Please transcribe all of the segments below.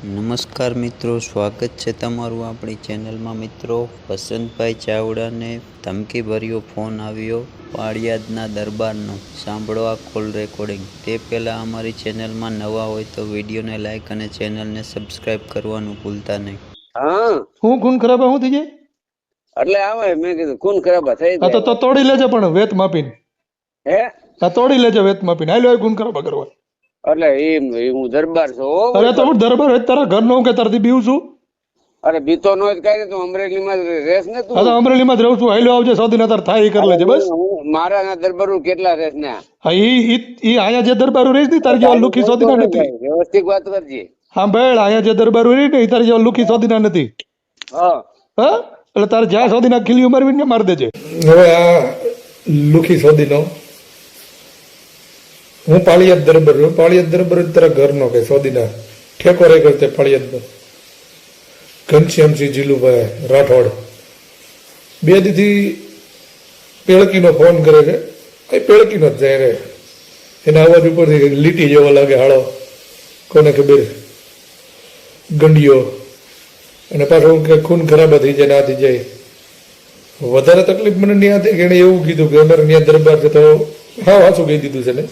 નમસ્કાર મિત્રો સ્વાગત છે તમારું આપણી ચેનલમાં. મિત્રો વસંતભાઈ ચાવડાને ધમકીભર્યો ફોન આવ્યો પાળિયાદના દરબારનો. સાંભળો આ કોલ રેકોર્ડિંગ તે પહેલાં અમારી ચેનલમાં નવા હોય તો વિડીયોને લાઇક અને ચેનલને સબસ્ક્રાઈબ કરવાનું ભૂલતા નહીં. હા. હું ખૂન ખરાબા હું થઈ જાય? એટલે આવે મેં કીધું ખૂન ખરાબા થઈ તો જાય. તો તોડી લેજો પણ વેત માપીને. હે? તોડી લેજો વેત માપીને. હાલો ખૂન ખરાબા કરવા. એટલે એમ હું દરબાર છું અરે તો હું દરબાર હોય તારા ઘર નો કે તારથી બીવ છું? અરે બીતો નો જ કાંઈ તું અમરેલીમાં માં રહેશ ને તું. આ અમરેલી માં જ રહું છું. હેલો આવજે સૌથી નતર થાય એ કરી લેજે બસ. મારા ના દરબારો કેટલા રહેશ ને હા ઈ ઈ આયા જે દરબારો રહીશ ને તારી જેવા લુખી સોદીના નથી. વ્યવસ્થિત વાત કરજે. હા ભાઈ આયા જે દરબારો રહી ને ઈ તારી જેવા લુખી સોદીના નથી. હા. હા? એટલે તારે જ્યાં સોદીના ખીલી ઉમરવી ને માર દેજે. હવે આ લુખી સોદીનો હું પાળિયાદ દરબાર છું પાળિયાદ દરબર તારા ઘરનો કે સોદીના ઠેકો રે કરતે પાળિયાદનો ઘનશ્યામસિંહ જીલુભાઈ રાઠોડ. બે દીથી પેળકીનો ફોન કરે છે. એ પેળકીનો જ જાય એના અવાજ ઉપરથી લીટી જેવો લાગે, હાળો. કોને ખબર? ગંડિયો. અને પાછું કે ખૂન ખરાબ થઈ જાય ના થઈ જાય. વધારે તકલીફ મને નહીં હતી કે એણે એવું કીધું કે અમારે ત્યાં દરબાર છે તો હા હાચું કહી દીધું છે ને.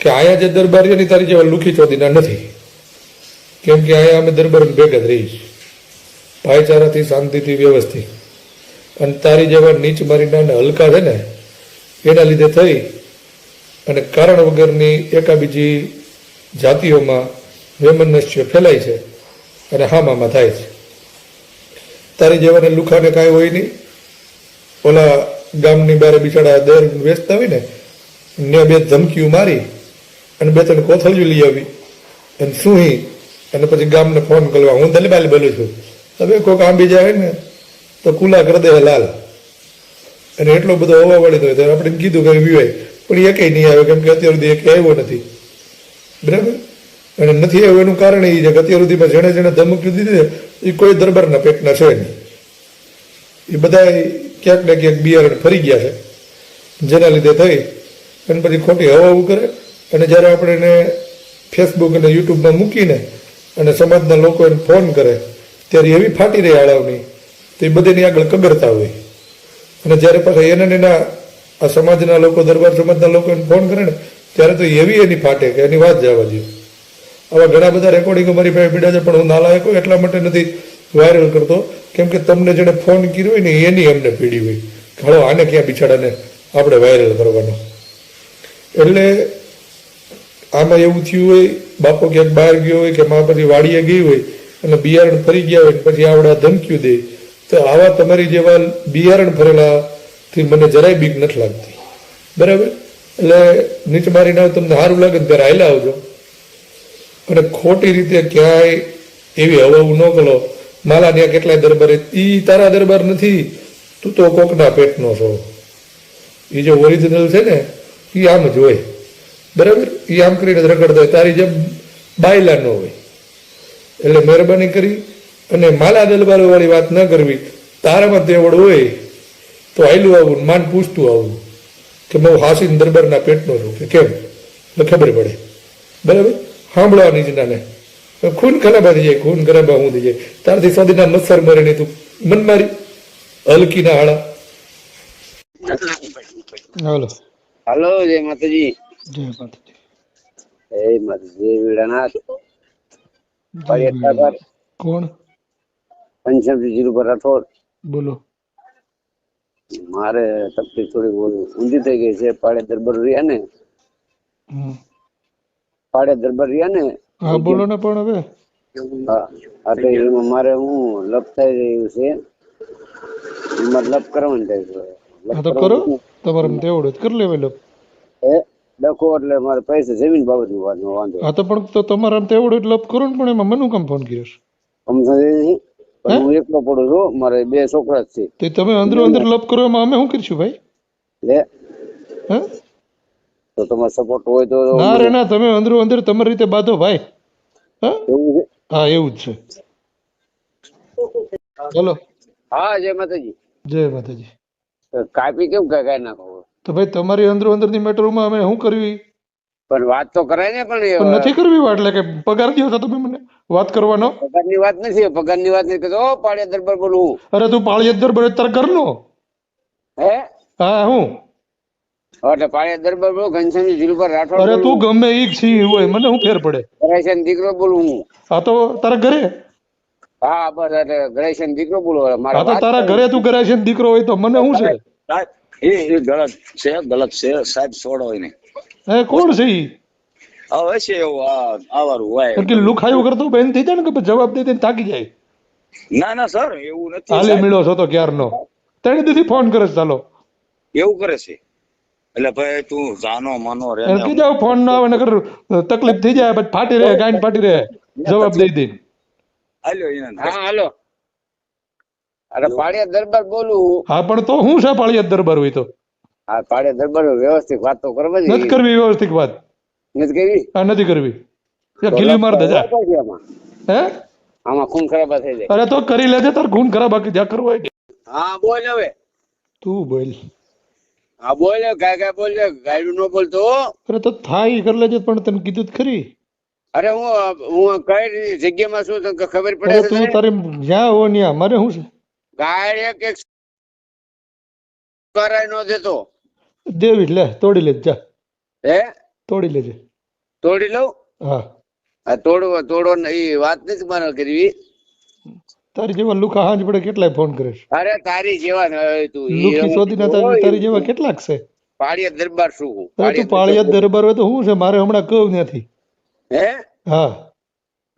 કે અહીંયા જે દરબારીઓ ની તારી જેવા લુખી ચોધીના નથી. કેમ કે અહીંયા અમે દરબાર ભેગા જ રહીશ. ભાઈચારાથી, શાંતિથી, વ્યવસ્થિત. અને તારી જેવા નીચ મારીના અને હલકા છે ને, એના લીધે થઈ. અને કારણ વગરની એકાબીજી જાતિઓમાં વેમનસ્ય ફેલાય છે અને હામામાં થાય છે. તારી જેવાને લુખાને કાંઈ હોય નહીં. ઓલા ગામની બારે બિચારા દર વેચતા હોય ને ને બે ધમકીઓ મારી અને બે ત્રણ કોથળીઓ લઈ આવી. અને સુહી અને પછી ગામને ફોન કરવા, હું દલીબાલી બોલું છું. હવે કોઈક આંબી જાય ને, તો કુલા કરી લાલ. અને એટલો બધો હવા વળી તો આપણે કીધું કે વિવાય પણ એ કઈ નહીં આવે, કેમ કે અત્યાર સુધી કંઈ આવ્યો નથી. બરાબર? અને નથી આવ્યો એનું કારણ એ છે કે અત્યાર સુધીમાં જેણે જેણે ધમકી દીધી એ કોઈ દરબારના પેટના છે નહીં. એ બધા ક્યાંક ને ક્યાંક બિયારણ ફરી ગયા છે. જેના લીધે થઈ. અને પછી ખોટી હવા કરે. અને જ્યારે આપણે એને ફેસબુક અને યુટ્યુબમાં મૂકીને અને સમાજના લોકો એને ફોન કરે, ત્યારે એવી ફાટી રહી આળવની તો એ બધીની આગળ કગરતા હોય. અને જ્યારે પાછા એને એના આ સમાજના લોકો, દરબાર સમાજના લોકો એને ફોન કરે ને, ત્યારે તો એવી એની ફાટે કે એની વાત જવા દે. આવા ઘણા બધા રેકોર્ડિંગ મારી પાસે પીડા છે, પણ હું નાલાયક હોય એટલા માટે નથી વાયરલ કરતો, કેમ કે તમને જેને ફોન કર્યો હોય ને, એની એમને પીડી હોય. ઘણો આને ક્યાં બિચારાને આપણે વાયરલ કરવાનો? એટલે આમાં એવું થયું હોય, બાપો ક્યાંક બહાર ગયો હોય કે મા પછી વાડીએ ગઈ હોય અને બિયારણ ફરી ગયા હોય પછી આવડા ધમક્યું દે, તો આવા તમારી જેવા બિયારણ ફરેલા થી મને જરાય બીક નથી લાગતી. બરાબર? એટલે નીચ મારીને આવ તમને સારું લાગે ત્યારે હાલ્યા આવજો. અને ખોટી રીતે ક્યાંય એવી હવાવું ન કરો. માલા ત્યાં કેટલાય દરબાર એ તારા દરબાર નથી, તું તો કોકના પેટનો છો. એ જે ઓરિજિનલ છે ને એ આમ જ હોય. બરાબર? એ આમ કરીને રગડતા હોય. તારી જેમ બાયલા ન હોય. એટલે મહેરબાની કરી અને માલા દલબારો વાળી વાત ન કરવી. તારામાં દેવડ હોય તો આયલું આવું માન પૂછતું આવું. કે હું હાસીન દરબારના પેટનો છું કે કેમ? એટલે ખબર પડે. બરાબર? સાંભળવાની જ નાને ખૂન ખરાબા થઈ જાય ખૂન ખરાબા હું થઈ જાય. તારથી સોદીના મચ્છર મરે નહીં તું મન મારી. હલકી ના હાળા. હાલો. હાલો જય માતાજી. જય માતાજી. જય માતાજી જય વીડાનાથ કોણ? પંચમજી રાઠોડ. બોલો. મારે તકલીફ થોડી ઊંધી થઈ ગઈ છે. પાડે દરબાર રહ્યા ને. પાડે દરબાર રહ્યા ને. હા બોલો ને પણ હવે. હા તો એમાં મારે હું લપ થઈ રહ્યું છે. એમાં લપ કરવાનું થાય છે. હા તો કરો. તમારે તેવડે જ કરી લેવાય લપ. એ ડખો એટલે મારે પૈસા જમીન બાબતનો વાંધો વાંધો. હા તો પણ તો તમારે આમ તેવડે જ લપ કરો ને પણ એમાં મને કેમ ફોન કર્યો છે. સમજાય પણ હું? એકલો પડું છું. મારે બે છોકરા જ છે. તો તમે અંદરો અંદર લપ કરો એમાં અમે શું કરીશું ભાઈ? લે. હે? તો તમારો સપોર્ટ હોય તો ના રે ના તમે અંદરો અંદર તમારી રીતે બાંધો ભાઈ. હા? એવું છે? હા એવું જ છે. ચલો. હા જય માતાજી. જય માતાજી. કાપી કેમ કાય કાંઈ નાખો તો ભાઈ તમારી અંદરો અંદરની મેટરોમાં અમે શું કરવી? પણ વાત તો કરાય ને પણ નથી કરવી વાત? એટલે કે પગાર દ્યો તો તમે મને. વાત કરવાનો. પગારની વાત નથી પગારની વાત નથી ઓ પાડે દરબાર બોલું. હું અરે તું પાળિયાદર દરબાર તાર ઘરનો? હે? હા હું? એટલે પાડે દરબાર બોલું ઘનશ્યામજી જીલુભા રાઠોડ અરે તું ગમે ઈ સિંહ હોય મને હું ફેર પડે? ગણેશન દીકરો બોલું હું. આ તો તારા ઘરે? હા બસ એટલે ગણેશન દીકરો બોલો આ મારા તો તારા ઘરે તું છે દીકરો હોય તો મને શું છે? એ એ ગલત છે ગલત છે સાહેબ છોડો એને. એ કોણ છે ઈ? હવે છે એવું આ આવારું હોય. કે લુખાયું કરતો બેન થઈ જાય ને કે જવાબ દે દઈને થાકી જાય? ના ના સર એવું નથી હાલે. મળ્યો છો તો ક્યારનો? ત્રણ દીથી ફોન કરે છે ચાલો. એવું કરે છે. એટલે ભાઈ તું જાનો માનો રે કે જાવ ફોન ના આવે નકર તકલીફ થઈ જાય પછી ફાટી રહે ગાંઠ ફાટી રહે. જવાબ દઈ દે. હાલો હા હાલો. અરે પાડિયા દરબાર બોલું. હા પણ તો હું છે પાળિયા દરબાર હોય તો? હા પાડિયા દરબાર વ્યવસ્થિત વાત તો કરવા નથી કરવી વ્યવસ્થિત વાત? નથી કરવી? હા નથી કરવી. ગીલી માર દે આમાં. હે? આમાં ખૂન ખરાબ થઈ જાય. અરે તો કરી લેજે તાર ખૂન ખરાબ બાકી જ્યાં કરવું હોય. હા બોલ હવે. તું બોલ. હા બોલ કાય કાય બોલ ગાયડું નો બોલતો અરે તો થાય કરી લેજે પણ તને કીધું જ ખરી. અરે હું હું કઈ જગ્યામાં છું તને ખબર પડે તું તારી તારે જ્યાં હો ન્યા મારે શું છે? ગાય એક એક કરાય ન દેતો? દેવી લે તોડી લેજે જા. હે? તોડી લેજે. તોડી લઉં? હા. આ તોડવો તોડો એ વાત નથી મારે કરવી. તારી જેવા લુખા હાંજ પડે કેટલાય ફોન કરે છે અરે તારી જેવા ન હોય તું લુખી શોધી ના તારી જેવા કેટલાક છે? પાળિયા દરબાર શું પાળિયાદ દરબાર હોય તો શું છે? મારે હમણાં કહું નથી. હે? હા.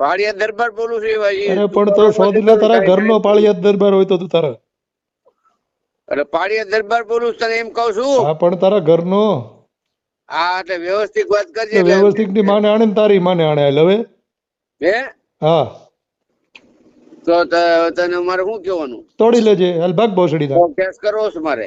પાળિયા દરબાર બોલું છું ભાઈ અરે પણ તો બરોબર શોધી લે નથી તારા ઘરનો પાળિયાદ દરબાર હોય તો તું તારા. અરે પાળિયા દરબાર બોલું તને એમ કહું છું. હા પણ તારા ઘરનો. હા એટલે વ્યવસ્થિત વાત કરજે વ્યવસ્થિતની માને આણે તારી માને આણે હાલ હવે હે? હા. તો તને મારે શું કહેવાનું? તોડી લેજે હાલ ભાગ બોસડી તો કેસ કરવો છે મારે.